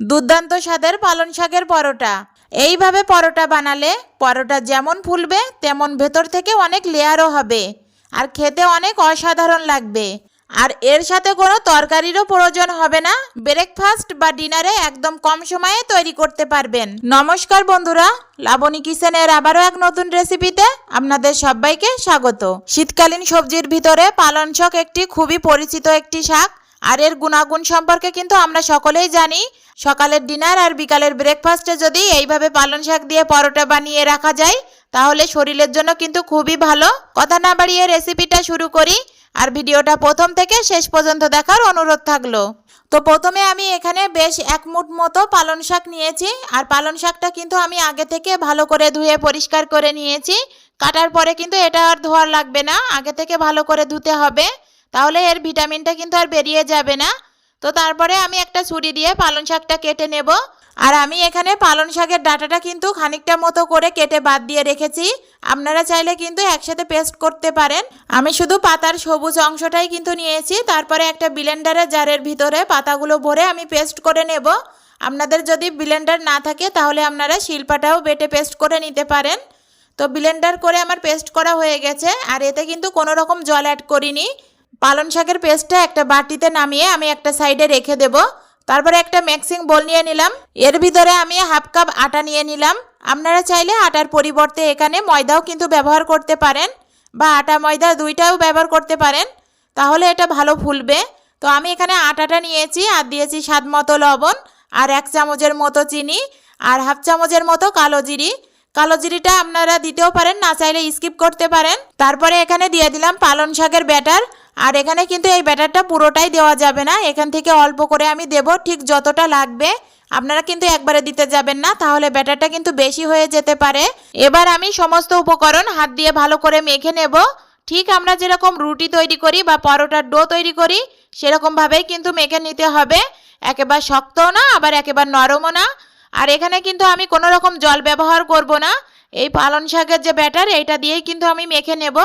দুর্দান্ত স্বাদের পালং শাকের পরোটা। এইভাবে পরোটা বানালে পরোটা যেমন ফুলবে, তেমন ভেতর থেকে অনেক লেয়ারও হবে। আর খেতে অনেক অসাধারণ লাগবে। আর এর সাথে কোনো তরকারিরও প্রয়োজন হবে না। ব্রেকফাস্ট বা ডিনারে একদম কম সময়ে তৈরি করতে পারবেন। নমস্কার বন্ধুরা, লাবণী কিচেনের আবারও এক নতুন রেসিপিতে আপনাদের সবাইকে স্বাগত। শীতকালীন সবজির ভিতরে পালং শাক একটি খুবই পরিচিত একটি শাক। আর এর গুণাগুণ সম্পর্কে কিন্তু আমরা সকলেই জানি। সকালের ডিনার আর বিকালের ব্রেকফাস্টে যদি এইভাবে পালং শাক দিয়ে পরোটা বানিয়ে রাখা যায়, তাহলে শরীরের জন্য কিন্তু খুবই ভালো। কথা না বাড়িয়ে রেসিপিটা শুরু করি আর ভিডিওটা প্রথম থেকে শেষ পর্যন্ত দেখার অনুরোধ থাকল। তো প্রথমে আমি এখানে বেশ এক মুঠ মতো পালং শাক নিয়েছি আর পালং শাকটা কিন্তু আমি আগে থেকে ভালো করে ধুয়ে পরিষ্কার করে নিয়েছি। কাটার পরে কিন্তু এটা আর ধোয়ার লাগবে না, আগে থেকে ভালো করে ধুতে হবে। তাহলে এর ভিটামিনটা কিন্তু আর বেরিয়ে যাবে না। তো তারপরে আমি একটা ছুরি দিয়ে পালং শাকটা কেটে নেব। আর আমি এখানে পালং শাকের ডাটাটা কিন্তু খানিকটা মতো করে কেটে বাদ দিয়ে রেখেছি। আপনারা চাইলে কিন্তু একসাথে পেস্ট করতে পারেন। আমি শুধু পাতার সবুজ অংশটাই কিন্তু নিয়েছি। তারপরে একটা ব্লেন্ডারে জারের ভিতরে পাতাগুলো ভরে আমি পেস্ট করে নেব। আপনাদের যদি ব্লেন্ডার না থাকে, তাহলে আপনারা শিল্পাটাও বেটে পেস্ট করে নিতে পারেন। তো ব্লেন্ডার করে আমার পেস্ট করা হয়ে গেছে। আর এতে কিন্তু কোনো রকম জল অ্যাড করিনি। পালং শাকের পেস্টটা একটা বাটিতে নামিয়ে আমি একটা সাইডে রেখে দেব। তারপরে একটা মিক্সিং বোল নিয়ে নিলাম। এর ভিতরে আমি হাফ কাপ আটা নিয়ে নিলাম। আপনারা চাইলে আটার পরিবর্তে এখানে ময়দাও কিন্তু ব্যবহার করতে পারেন বা আটা ময়দা দুইটাও ব্যবহার করতে পারেন। তাহলে এটা ভালো ফুলবে। তো আমি এখানে আটাটা নিয়েছি আর দিয়েছি স্বাদ মতো লবণ আর এক চামচের মতো চিনি আর হাফ চামচের মতো কালো জিরি। কালো জিরিটা আপনারা দিতেও পারেন, না চাইলে স্কিপ করতে পারেন। তারপরে এখানে দিয়ে দিলাম পালং শাকের ব্যাটার। আর এখানে কিন্তু এই ব্যাটারটা পুরোটাই দেওয়া যাবে না। এখান থেকে অল্প করে আমি দেব, ঠিক যতটা লাগবে। আপনারা কিন্তু একবারে দিতে যাবেন না, তাহলে ব্যাটারটা কিন্তু বেশি হয়ে যেতে পারে। এবার আমি সমস্ত উপকরণ হাত দিয়ে ভালো করে মেখে নেব। ঠিক আমরা যেরকম রুটি তৈরি করি বা পরোটার ডো তৈরি করি, সেরকমভাবেই কিন্তু মেখে নিতে হবে। একেবারে শক্তও না, আবার একেবারে নরমও না। আর এখানে কিন্তু আমি কোনো রকম জল ব্যবহার করব না। এই পালং শাকের যে ব্যাটার, এইটা দিয়েই কিন্তু আমি মেখে নেব।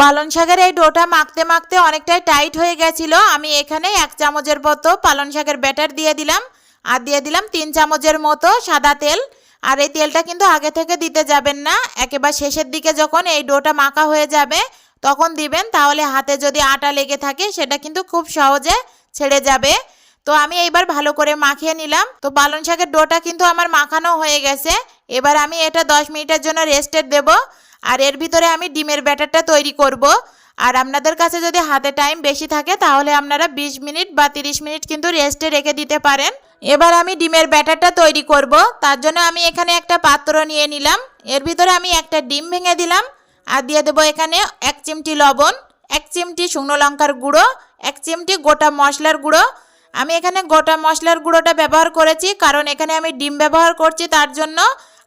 পালং শাকের এই ডোটা মাখতে মাখতে অনেকটাই টাইট হয়ে গেছিল। আমি এখানে এক চামচের মতো পালং শাকের ব্যাটার দিয়ে দিলাম। আর দিয়ে দিলাম তিন চামচের মতো সাদা তেল। আর এই তেলটা কিন্তু আগে থেকে দিতে যাবেন না। একেবারে শেষের দিকে যখন এই ডোটা মাখা হয়ে যাবে, তখন দিবেন। তাহলে হাতে যদি আটা লেগে থাকে, সেটা কিন্তু খুব সহজে ছেড়ে যাবে। তো আমি এইবার ভালো করে মাখিয়ে নিলাম। তো পালং শাকের ডোটা কিন্তু আমার মাখানো হয়ে গেছে। এবার আমি এটা দশ মিনিটের জন্য রেস্টের দেব। আর এর ভিতরে আমি ডিমের ব্যাটারটা তৈরি করব। আর আপনাদের কাছে যদি হাতে টাইম বেশি থাকে, তাহলে আপনারা 20 মিনিট বা 30 মিনিট কিন্তু রেস্টে রেখে দিতে পারেন। এবার আমি ডিমের ব্যাটারটা তৈরি করব। তার জন্য আমি এখানে একটা পাত্র নিয়ে নিলাম। এর ভিতরে আমি একটা ডিম ভেঙে দিলাম। আর দিয়ে দেবো এখানে এক চিমটি লবণ, এক চিমটি শুকনো লঙ্কার গুঁড়ো, এক চিমটি গোটা মশলার গুঁড়ো আমি এখানে গোটা মশলার গুঁড়োটা ব্যবহার করেছি, কারণ এখানে আমি ডিম ব্যবহার করছি তার জন্য।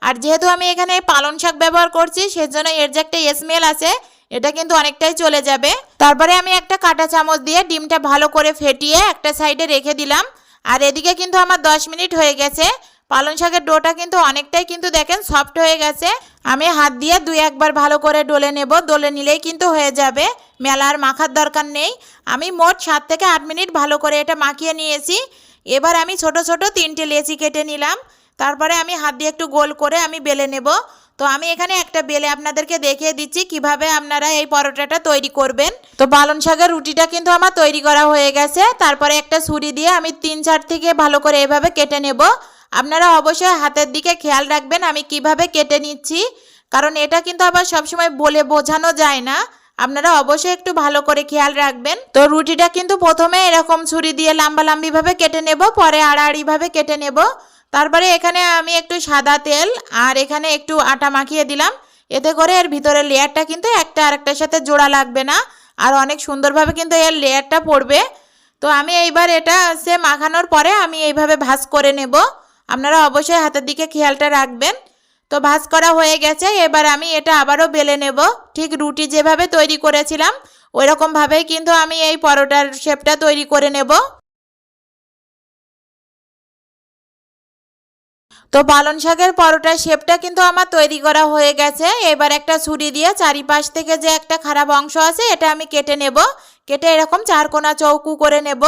আর যেহেতু আমি এখানে পালন শাক ব্যবহার করছি, সেজন্য এর যে একটা স্মেল আছে, এটা কিন্তু অনেকটাই চলে যাবে। তারপরে আমি একটা কাটা চামচ দিয়ে ডিমটা ভালো করে ফেটিয়ে একটা সাইডে রেখে দিলাম। আর এদিকে কিন্তু আমার 10 মিনিট হয়ে গেছে। পালং শাকের ডোটা কিন্তু অনেকটাই কিন্তু দেখেন সফট হয়ে গেছে। আমি হাত দিয়ে দুই একবার ভালো করে ডলে নেব, ডলে নিলেই কিন্তু হয়ে যাবে। মেলার মাখার দরকার নেই। আমি মোট সাত থেকে আট মিনিট ভালো করে এটা মাখিয়ে নিয়েছি। এবার আমি ছোট ছোট তিনটে লেচি কেটে নিলাম। তারপরে আমি হাত দিয়ে একটু গোল করে আমি বেলে নেব। তো আমি এখানে একটা বেলে আপনাদেরকে দেখিয়ে দিচ্ছি কীভাবে আপনারা এই পরোটাটা তৈরি করবেন। তো পালং শাকের রুটিটা কিন্তু আমার তৈরি করা হয়ে গেছে। তারপরে একটা ছুরি দিয়ে আমি তিন চার থেকে ভালো করে এভাবে কেটে নেব। আপনারা অবশ্যই হাতের দিকে খেয়াল রাখবেন আমি কীভাবে কেটে নিচ্ছি, কারণ এটা কিন্তু আবার সবসময় বলে বোঝানো যায় না। আপনারা অবশ্যই একটু ভালো করে খেয়াল রাখবেন। তো রুটিটা কিন্তু প্রথমে এরকম ছুরি দিয়ে লাম্বা লাম্বিভাবে কেটে নেব, পরে আড়াআড়িভাবে কেটে নেব। তারপরে এখানে আমি একটু সাদা তেল আর এখানে একটু আটা মাখিয়ে দিলাম। এতে করে এর ভিতরে লেয়ারটা কিন্তু একটা আরেকটার সাথে জোড়া লাগবে না আর অনেক সুন্দরভাবে কিন্তু এর লেয়ারটা পড়বে। তো আমি এইবার এটা সে মাখানোর পরে আমি এইভাবে ভাজ করে নেব। আপনারা অবশ্যই হাতের দিকে খেয়ালটা রাখবেন। তো ভাজ করা হয়ে গেছে, এবার আমি এটা আবারও বেলে নেব। ঠিক রুটি যেভাবে তৈরি করেছিলাম ওই রকমভাবেই কিন্তু আমি এই পরোটার শেপটা তৈরি করে নেব। তো পালং শাকের পরোটার শেপটা কিন্তু আমার তৈরি করা হয়ে গেছে। এবার একটা ছুরি দিয়ে চারিপাশ থেকে যে একটা খারাপ অংশ আছে, এটা আমি কেটে নেব। কেটে এরকম চারকোনা চৌকু করে নেব।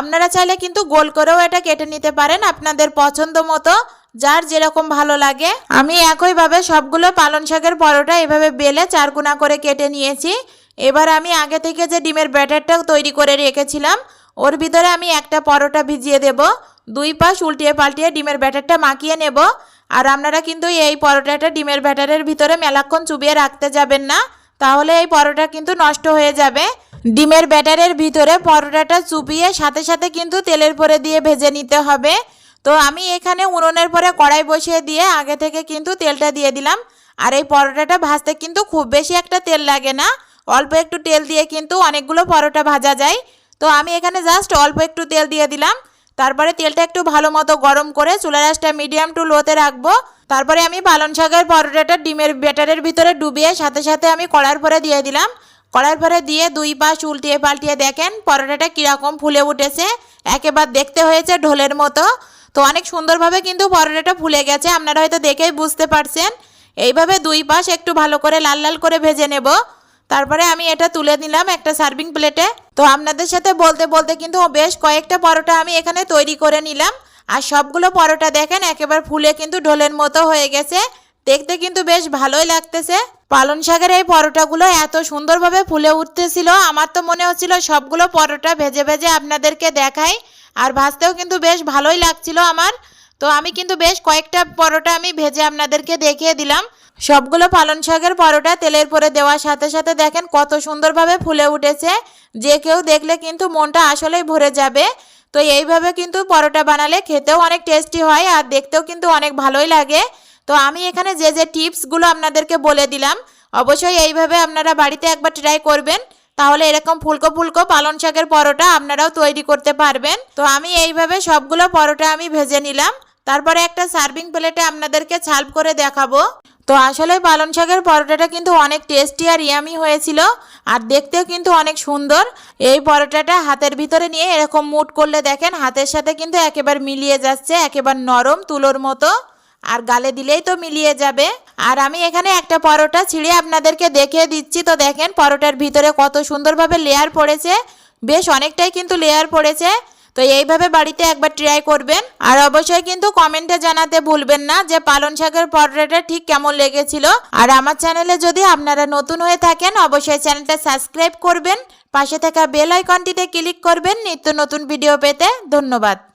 আপনারা চাইলে কিন্তু গোল করেও এটা কেটে নিতে পারেন আপনাদের পছন্দ মতো, যার যেরকম ভালো লাগে। আমি একইভাবে সবগুলো পালং শাকের পরোটা এভাবে বেলে চারকোনা করে কেটে নিয়েছি। এবার আমি আগে থেকে যে ডিমের ব্যাটারটা তৈরি করে রেখেছিলাম, ওর ভিতরে আমি একটা পরোটা ভিজিয়ে দেব। দুই পাশ উল্টিয়ে পাল্টিয়ে ডিমের ব্যাটারটা মাখিয়ে নেব। আর আপনারা কিন্তু এই পরোটাটা ডিমের ব্যাটারের ভিতরে মেলাক্ষণ চুবিয়ে রাখতে যাবেন না, তাহলে এই পরোটা কিন্তু নষ্ট হয়ে যাবে। ডিমের ব্যাটারের ভিতরে পরোটাটা চুপিয়ে সাথে সাথে কিন্তু তেলের পরে দিয়ে ভেজে নিতে হবে। তো আমি এখানে উনুনের পরে কড়াই বসিয়ে দিয়ে আগে থেকে কিন্তু তেলটা দিয়ে দিলাম। আর এই পরোটাটা ভাজতে কিন্তু খুব বেশি একটা তেল লাগে না। অল্প একটু তেল দিয়ে কিন্তু অনেকগুলো পরোটা ভাজা যায়। তো আমি এখানে জাস্ট অল্প একটু তেল দিয়ে দিলাম। তারপরে তেলটা একটু ভালো মতো গরম করে চুলার আঁচটা মিডিয়াম টু লোতে রাখব। তারপরে আমি পালং শাকের পরোটাটা ডিমের ব্যাটারের ভিতরে ডুবিয়ে সাথে সাথে আমি কড়ার পরে দিয়ে দিলাম। কড়ার পরে দিয়ে দুই পাশ উল্টিয়ে পাল্টিয়ে দেখেন, পরোটাটা কীরকম ফুলে উঠেছে। একেবার দেখতে হয়েছে ঢোলের মতো। তো অনেক সুন্দরভাবে কিন্তু পরোটাটা ফুলে গেছে, আপনারা হয়তো দেখেই বুঝতে পারছেন। এইভাবে দুই পাশ একটু ভালো করে লাল লাল করে ভেজে নেব। তারপরে আমি এটা তুলে নিলাম একটা সার্ভিং প্লেটে। তো আপনাদের সাথে বলতে বলতে কিন্তু বেশ কয়েকটা পরোটা আমি এখানে তৈরি করে নিলাম। আর সবগুলো পরোটা দেখেন, একেবারে ফুলে কিন্তু ঢোলের মতো হয়ে গেছে। দেখতে কিন্তু বেশ ভালোই লাগতেছে। পালন শাকের এই পরোটাগুলো এত সুন্দরভাবে ফুলে উঠতেছিল, আমার তো মনে হচ্ছিল সবগুলো পরোটা ভেজে ভেজে আপনাদেরকে দেখাই, আর ভাজতেও কিন্তু বেশ ভালোই লাগছিল আমার। তো আমি কিন্তু বেশ কয়েকটা পরোটা আমি ভেজে আপনাদেরকে দেখিয়ে দিলাম। সবগুলো পালন শাকের পরোটা তেলের পরে দেওয়ার সাথে সাথে দেখেন কত সুন্দরভাবে ফুলে উঠেছে, যে কেউ দেখলে কিন্তু মনটা আসলেই ভরে যাবে। তো এইভাবে কিন্তু পরোটা বানালে খেতেও অনেক টেস্টি হয়, আর দেখতেও কিন্তু অনেক ভালোই লাগে। তো আমি এখানে যে যে টিপসগুলো আপনাদেরকে বলে দিলাম, অবশ্যই এইভাবে আপনারা বাড়িতে একবার ট্রাই করবেন। তাহলে এরকম ফুলকো ফুলকো পালন শাকের পরোটা আপনারাও তৈরি করতে পারবেন। তো আমি এইভাবে সবগুলো পরোটা আমি ভেজে নিলাম। তারপরে একটা সার্ভিং প্লেটে আপনাদেরকে ছাল্প করে দেখাবো। তো আসলে পালন শাকের পরোটাটা কিন্তু অনেক টেস্টি আর ইয়ামি হয়েছিল আর দেখতেও কিন্তু অনেক সুন্দর। এই পরোটাটা হাতের ভিতরে নিয়ে এরকম মুট করলে দেখেন হাতের সাথে কিন্তু একেবারে মিলিয়ে যাচ্ছে, একেবারে নরম তুলোর মতো। আর গালে দিলেই তো মিলিয়ে যাবে। আর আমি এখানে একটা পরোটা ছিঁড়ে আপনাদেরকে দেখিয়ে দিচ্ছি। তো দেখেন, পরোটার ভিতরে কত সুন্দরভাবে লেয়ার পড়েছে। বেশ অনেকটাই কিন্তু লেয়ার পড়েছে। তো এইভাবে বাড়িতে একবার ট্রাই করবেন। আর অবশ্যই কিন্তু কমেন্টে জানাতে ভুলবেন না যে পালন শাকের পরোটাটা ঠিক কেমন লেগেছিল। আর আমার চ্যানেলে যদি আপনারা নতুন হয়ে থাকেন, অবশ্যই চ্যানেলটা সাবস্ক্রাইব করবেন। পাশে থাকা বেল আইকনটিতে ক্লিক করবেন। নিত্য নতুন ভিডিও পেতে। ধন্যবাদ।